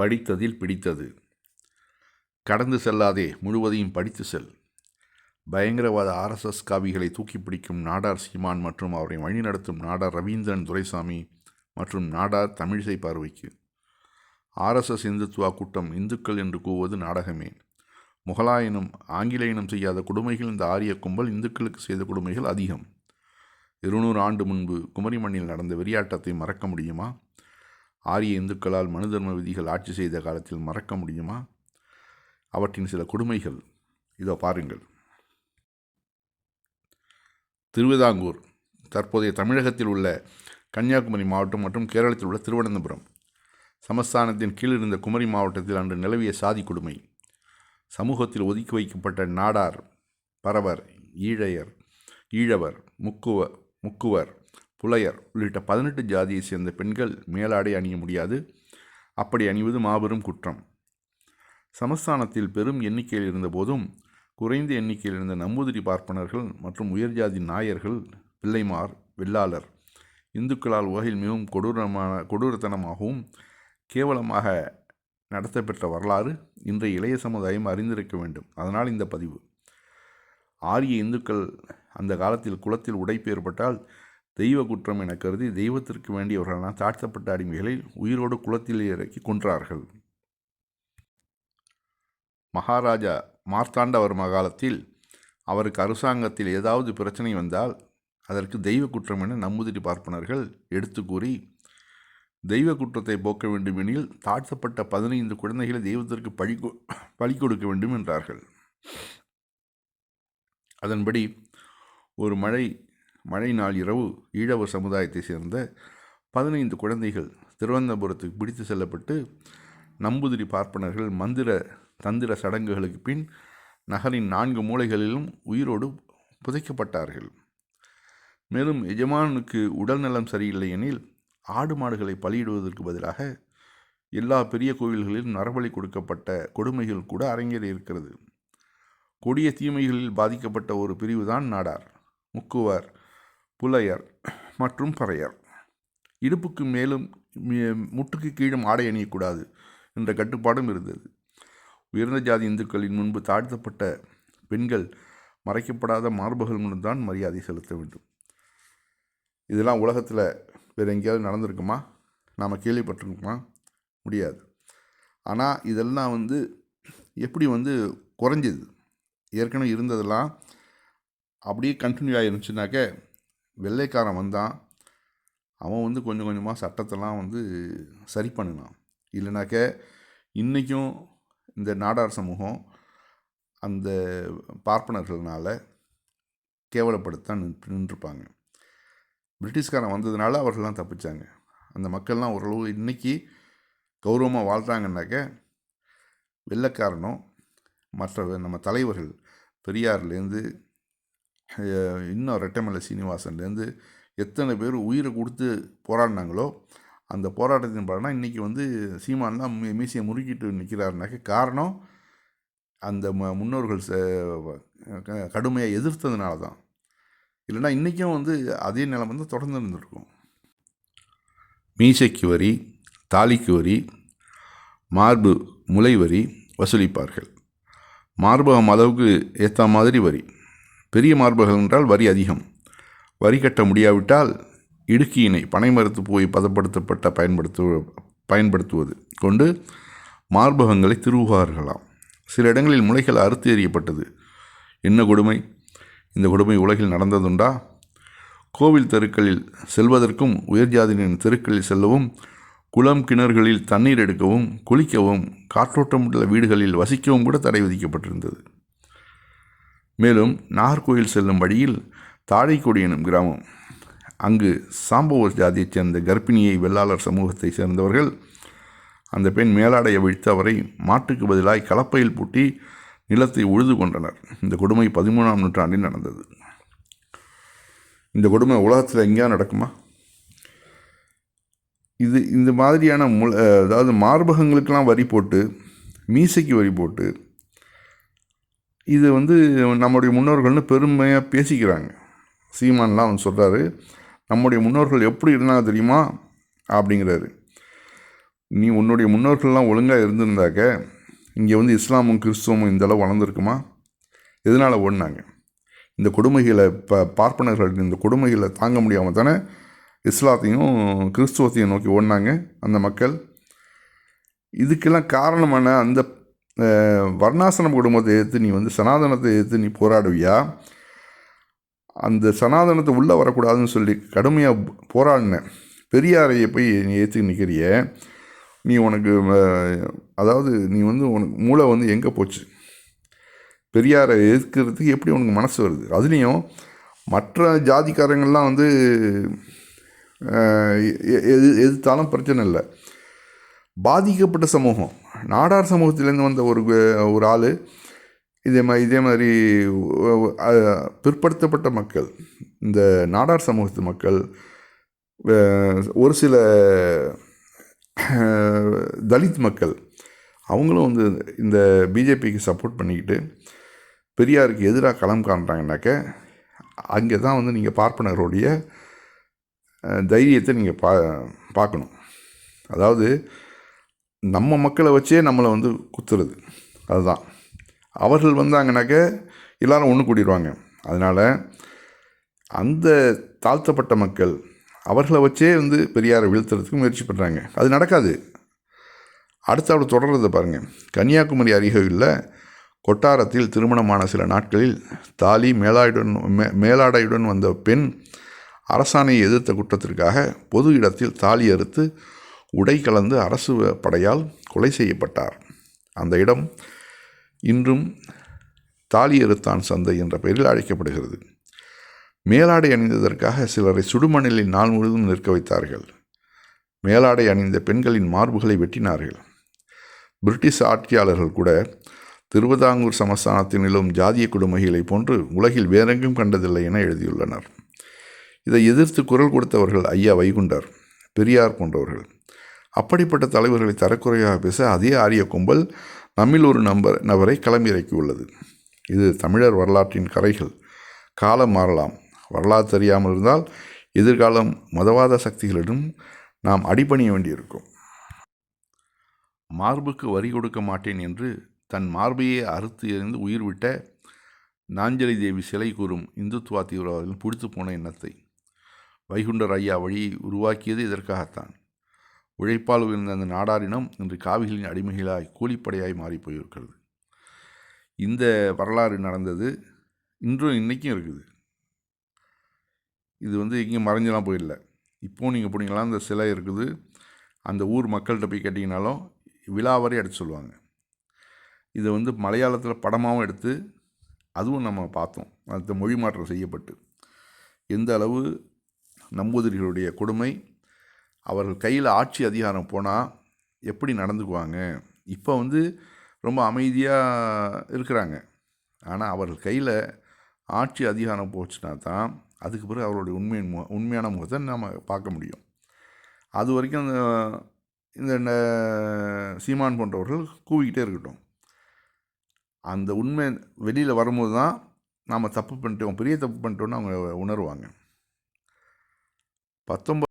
படித்ததில் பிடித்தது. கடந்து செல்லாதே முழுவதையும் படித்து செல். பயங்கரவாத ஆர்எஸ்எஸ் காவிகளை தூக்கி பிடிக்கும் நாடார் சீமான் மற்றும் அவரை வழிநடத்தும் நாடார் ரவீந்திரன் துரைசாமி மற்றும் நாடார் தமிழிசை பார்வைக்கு. ஆர்எஸ்எஸ் இந்துத்துவா கூட்டம் இந்துக்கள் என்று கூவது நாடகமே. முகலாயனும் ஆங்கிலேயனும் செய்யாத கொடுமைகள் இந்த ஆரிய கும்பல் இந்துக்களுக்கு செய்த கொடுமைகள் அதிகம். இருநூறு ஆண்டு முன்பு குமரி மண்ணில் நடந்த வெறியாட்டத்தை மறக்க முடியுமா? ஆரிய இந்துக்களால் மனு தர்ம விதிகள் ஆட்சி செய்த காலத்தில் மறக்க முடியுமா? அவற்றின் சில கொடுமைகள். இதோ பாருங்கள். திருவிதாங்கூர் தற்போதைய தமிழகத்தில் உள்ள கன்னியாகுமரி மாவட்டம் மற்றும் கேரளத்தில் உள்ள திருவனந்தபுரம். சமஸ்தானத்தின் கீழ் இருந்த குமரி மாவட்டத்தில் அன்று நிலவிய சாதி கொடுமை. சமூகத்தில் ஒதுக்கி வைக்கப்பட்ட நாடார் பரவர் ஈழையர் ஈழவர் முக்குவ முக்குவர் புலையர் உள்ளிட்ட பதினெட்டு ஜாதியை சேர்ந்த பெண்கள் மேலாடை அணிய முடியாது. அப்படி அணிவது மாபெரும் குற்றம். சமஸ்தானத்தில் பெரும் எண்ணிக்கையில் இருந்தபோதும் குறைந்த எண்ணிக்கையில் இருந்த நம்பூதிரி பார்ப்பனர்கள் மற்றும் உயர்ஜாதி நாயர்கள் பிள்ளைமார் வெள்ளாளர் இந்துக்களால் உலகில் மிகவும் கொடூரமான கொடூரத்தனமாகவும் கேவலமாக நடத்தப்பெற்ற வரலாறு இன்றைய இளைய சமுதாயம் அறிந்திருக்க வேண்டும். அதனால் இந்த பதிவு. ஆரிய இந்துக்கள் அந்த காலத்தில் குலத்தில் உடைப்பு ஏற்பட்டால் தெய்வ குற்றம் என கருதி தெய்வத்திற்கு வேண்டியவர்களான தாழ்த்தப்பட்ட அடிமைகளை உயிரோடு குளத்தில் இறக்கி கொன்றார்கள். மகாராஜா மார்த்தாண்டவர்ம காலத்தில் அவருக்கு அரசாங்கத்தில் ஏதாவது பிரச்சனை வந்தால் அதற்கு தெய்வ குற்றம் என நம்புதிரி பார்ப்பனர்கள் எடுத்து கூறி தெய்வ குற்றத்தை போக்க வேண்டுமெனில் தாழ்த்தப்பட்ட பதினைந்து குழந்தைகளை தெய்வத்திற்கு பழி கொ- கொடுக்க வேண்டும் என்றார்கள். அதன்படி ஒரு மழை மழை நாள் இரவு ஈழவ சமுதாயத்தை சேர்ந்த பதினைந்து குழந்தைகள் திருவனந்தபுரத்துக்கு பிடித்து செல்லப்பட்டு நம்புதிரி பார்ப்பனர்கள் மந்திர தந்திர சடங்குகளுக்கு பின் நகரின் நான்கு மூலைகளிலும் உயிரோடு புதைக்கப்பட்டார்கள். மேலும் எஜமானுக்கு உடல்நலம் சரியில்லை எனில் ஆடு மாடுகளை பலியிடுவதற்கு பதிலாக எல்லா பெரிய கோவில்களிலும் நரபலி கொடுக்கப்பட்ட கொடுமைகள் கூட அரங்கேறி இருக்கிறது. கொடிய தீமைகளில் பாதிக்கப்பட்ட ஒரு பிரிவுதான் நாடார். முக்குவார். புலையர் மற்றும் பறையர். இடுப்புக்கு மேலும் முட்டுக்கு கீழும் ஆடை அணியக்கூடாது என்ற கட்டுப்பாடும் இருந்தது. உயர்ந்த ஜாதி இந்துக்களின் முன்பு தாழ்த்தப்பட்ட பெண்கள் மறைக்கப்படாத மார்புகள் மூலம்தான் மரியாதை செலுத்த வேண்டும். இதெல்லாம் உலகத்தில் வேறு எங்கேயாவது நடந்திருக்குமா? நாம் கேள்விப்பட்டிருக்குமா? முடியாது. ஆனால் இதெல்லாம் வந்து எப்படி வந்து குறைஞ்சிது? ஏற்கனவே இருந்ததெல்லாம் அப்படியே கண்டினியூ ஆகிருந்துச்சுனாக்க வெள்ளைக்காரன் வந்தான். அவன் வந்து கொஞ்சம் கொஞ்சமாக சட்டத்தெல்லாம் வந்து சரி பண்ணினான். இல்லைனாக்க இன்றைக்கும் இந்த நாடார் சமூகம் அந்த பார்ப்பனர்கள்னால் கேவலப்படுத்தான் நின்று நின்றுருப்பாங்க பிரிட்டிஷ்காரன் வந்ததுனால அவர்கள்லாம் தப்பிச்சாங்க. அந்த மக்கள்லாம் ஓரளவு இன்றைக்கி கௌரவமாக வாழ்கிறாங்கன்னாக்க வெள்ளைக்காரனும் மற்ற நம்ம தலைவர்கள் பெரியார்லேருந்து இன்னும் ரெட்டமலை சீனிவாசன்லேருந்து எத்தனை பேர் உயிரை கொடுத்து போராடினாங்களோ அந்த போராட்டத்தின் பலனா இன்றைக்கி வந்து சீமான்லாம் மீ மீசையை முறுக்கிட்டு நிற்கிறாருனாக்க காரணம் அந்த ம முன்னோர்கள் கடுமையாக எதிர்த்ததுனால தான். இல்லைன்னா இன்றைக்கும் வந்து அதே நிலம் வந்து தொடர்ந்து இருந்திருக்கும். மீசைக்கு வரி தாலிக்கு வரி மார்பு முலை வரி வசூலிப்பார்கள். மார்பகம் அளவுக்கு ஏற்ற மாதிரி வரி. பெரிய மார்பகம் என்றால் வரி அதிகம். வரி கட்ட முடியாவிட்டால் இடுக்கியினை பனை மரத்து போய் பதப்படுத்தப்பட்ட பயன்படுத்து பயன்படுத்துவது கொண்டு மார்பகங்களை திருவுகார்களாம். சில இடங்களில் முளைகள் அறுத்து எறியப்பட்டது. என்ன கொடுமை? இந்த கொடுமை உலகில் நடந்ததுண்டா? கோவில் தெருக்களில் செல்வதற்கும் உயர்ஜாதியினரின் தெருக்களில் செல்லவும் குளம் கிணறுகளில் தண்ணீர் எடுக்கவும் குளிக்கவும் காற்றோட்டமுள்ள வீடுகளில் வசிக்கவும் கூட தடை விதிக்கப்பட்டிருந்தது. மேலும் நாகர்கோயில் செல்லும் வழியில் தாழைக்குடி எனும் கிராமம். அங்கு சாம்பவர் ஜாதியைச் சேர்ந்த கர்ப்பிணியை வெள்ளாளர் சமூகத்தை சேர்ந்தவர்கள் அந்த பெண் மேலாடையை விழித்து அவரை மாட்டுக்கு பதிலாய் கலப்பையில் பூட்டி நிலத்தை உழுது கொண்டனர் இந்த கொடுமை பதிமூணாம் நூற்றாண்டில் நடந்தது. இந்த கொடுமை உலகத்தில் எங்கேயா நடக்குமா? இது இந்த மாதிரியான முல அதாவது மார்பகங்களுக்கெல்லாம் வரி போட்டு மீசைக்கு வரி போட்டு இது வந்து நம்முடைய முன்னோர்கள்னு பெருமையாக பேசிக்கிறாங்க. சீமான்லாம் அவன் சொல்கிறாரு நம்முடைய முன்னோர்கள் எப்படி இருந்தாங்க தெரியுமா? அப்படிங்கிறாரு. நீ உன்னுடைய முன்னோர்கள்லாம் ஒழுங்காக இருந்திருந்தாக்க இங்கே வந்து இஸ்லாமும் கிறிஸ்துவமும் இந்த அளவு வளர்ந்துருக்குமா? எதனால் ஓடினாங்க? இந்த கொடுமைகளை ப பார்ப்பனர்கள் இந்த கொடுமைகளை தாங்க முடியாமல் தானே இஸ்லாத்தையும் கிறிஸ்துவத்தையும் நோக்கி ஓடினாங்க அந்த மக்கள். இதுக்கெல்லாம் காரணமான அந்த வர்ணாசனம் வர்ணாசிரம குடும்பத்தை எதிர்த்து நீ வந்து சனாதனத்தை எதிர்த்து நீ போராடுவியா? அந்த சனாதனத்தை உள்ளே வரக்கூடாதுன்னு சொல்லி கடுமையாக போராடின. பெரியாரையை போய் நீ ஏற்று நிற்கிறிய நீ உனக்கு அதாவது நீ வந்து உனக்கு மூளை வந்து எங்கே போச்சு? பெரியாரை எதிர்க்கிறதுக்கு எப்படி உனக்கு மனசு வருது? அதுலேயும் மற்ற ஜாதிக்காரங்கள்லாம் வந்து எது எதிர்த்தாலும் பிரச்சனை இல்லை. பாதிக்கப்பட்ட சமூகம். நாடார் சமூகத்திலேருந்து வந்த ஒரு ஒரு ஆள் இதே மாதிரி இதே மாதிரி பிற்படுத்தப்பட்ட மக்கள் இந்த நாடார் சமூகத்து மக்கள் ஒரு சில தலித் மக்கள் அவங்களும் வந்து இந்த பிஜேபிக்கு சப்போர்ட் பண்ணிக்கிட்டு பெரியாருக்கு எதிராக களம் காண்றாங்கனாக்க அங்கே தான் வந்து நீங்கள் பார்ப்பனருடைய தைரியத்தை நீங்கள் பா பார்க்கணும். அதாவது நம்ம மக்களை வச்சே நம்மளை வந்து குத்துறது. அதுதான். அவர்கள் வந்தாங்கனாக்க எல்லாரும் ஒன்று கூடிடுவாங்க அதனால் அந்த தாழ்த்தப்பட்ட மக்கள் அவர்களை வச்சே வந்து பெரியாரை வீழ்த்துறதுக்கு முயற்சி பண்ணுறாங்க அது நடக்காது. அடுத்து அவர் தொடர்றதை பாருங்கள் கன்னியாகுமரி அருகில் கொட்டாரத்தில் திருமணமான சில நாட்களில் தாலி மேலாயுடன் மே மேலாடையுடன் வந்த பெண் அரசாணையை எதிர்த்த குற்றத்திற்காக பொது இடத்தில் தாலி அறுத்து உடை கலந்து அரசு படையால் கொலை செய்யப்பட்டார். அந்த இடம் இன்றும் தாலியறுத்தான் சந்தை என்ற பெயரில் அழைக்கப்படுகிறது. மேலாடை அணிந்ததற்காக சிலரை சுடுமணலில் நாள் முழுவதும் நிற்க வைத்தார்கள். மேலாடை அணிந்த பெண்களின் மார்புகளை வெட்டினார்கள். பிரிட்டிஷ் ஆட்சியாளர்கள் கூட திருவிதாங்கூர் சமஸ்தானத்தில் நிலும் ஜாதிய கொடுமைகளை போன்று உலகில் வேறெங்கும் கண்டதில்லை என எழுதியுள்ளனர். இதை எதிர்த்து குரல் கொடுத்தவர்கள் ஐயா வைகுண்டர் பெரியார் போன்றவர்கள். அப்படிப்பட்ட தலைவர்களை தரக்குறையாக பேச அதே ஆரிய கும்பல் நம்மில் ஒரு நம்பர் நபரை களமிறக்கியுள்ளது. இது தமிழர் வரலாற்றின் கரைகள். காலம் மாறலாம். வரலாறு தெரியாமல் இருந்தால் எதிர்காலம் மதவாத சக்திகளிடம் நாம் அடிபணிய வேண்டியிருக்கும். மார்புக்கு வரி கொடுக்க மாட்டேன் என்று தன் மார்பையே அறுத்து எறிந்து உயிர் விட்ட நாஞ்சலி தேவி சிலை கூறும் இந்துத்துவா தீவிரவாதிகள் பிடித்து போன எண்ணத்தை வைகுண்டர் ஐயா வழியை உருவாக்கியது இதற்காகத்தான். உழைப்பால் உயர்ந்த அந்த நாடாரினம் இன்று காவிகளின் அடிமைகளாய் கூலிப்படையாய் மாறி போயிருக்கிறது. இந்த வரலாறு நடந்தது இன்றும் இன்றைக்கும் இருக்குது. இது வந்து எங்கேயும் மறைஞ்செல்லாம் போயிடல. இப்போது நீங்கள் போனீங்களா அந்த சிலை இருக்குது. அந்த ஊர் மக்கள்கிட்ட போய் கேட்டிங்கனாலும் விழாவரை எடுத்து சொல்லுவாங்க. இதை வந்து மலையாளத்தில் படமாகவும் எடுத்து அதுவும் நம்ம பார்த்தோம். அந்த மொழி மாற்றம் செய்யப்பட்டு. எந்த அளவு நம்பூதிரிகளுடைய கொடுமை அவர்கள் கையில் ஆட்சி அதிகாரம் போனால் எப்படி நடந்துக்குவாங்க? இப்போ வந்து ரொம்ப அமைதியாக இருக்கிறாங்க. ஆனால் அவர்கள் கையில் ஆட்சி அதிகாரம் போச்சுன்னா தான் அதுக்கு பிறகு அவருடைய உண்மையின் மு உண்மையான முகத்தை நம்ம பார்க்க முடியும். அது வரைக்கும் அந்த இந்த சீமான் போன்றவர்கள் கூவிக்கிட்டே இருக்கட்டும். அந்த உண்மை வெளியில் வரும்போது தான் நாம் தப்பு பண்ணிட்டோம் பெரிய தப்பு பண்ணிட்டோம்னு அவங்க உணருவாங்க. பத்தொம்பது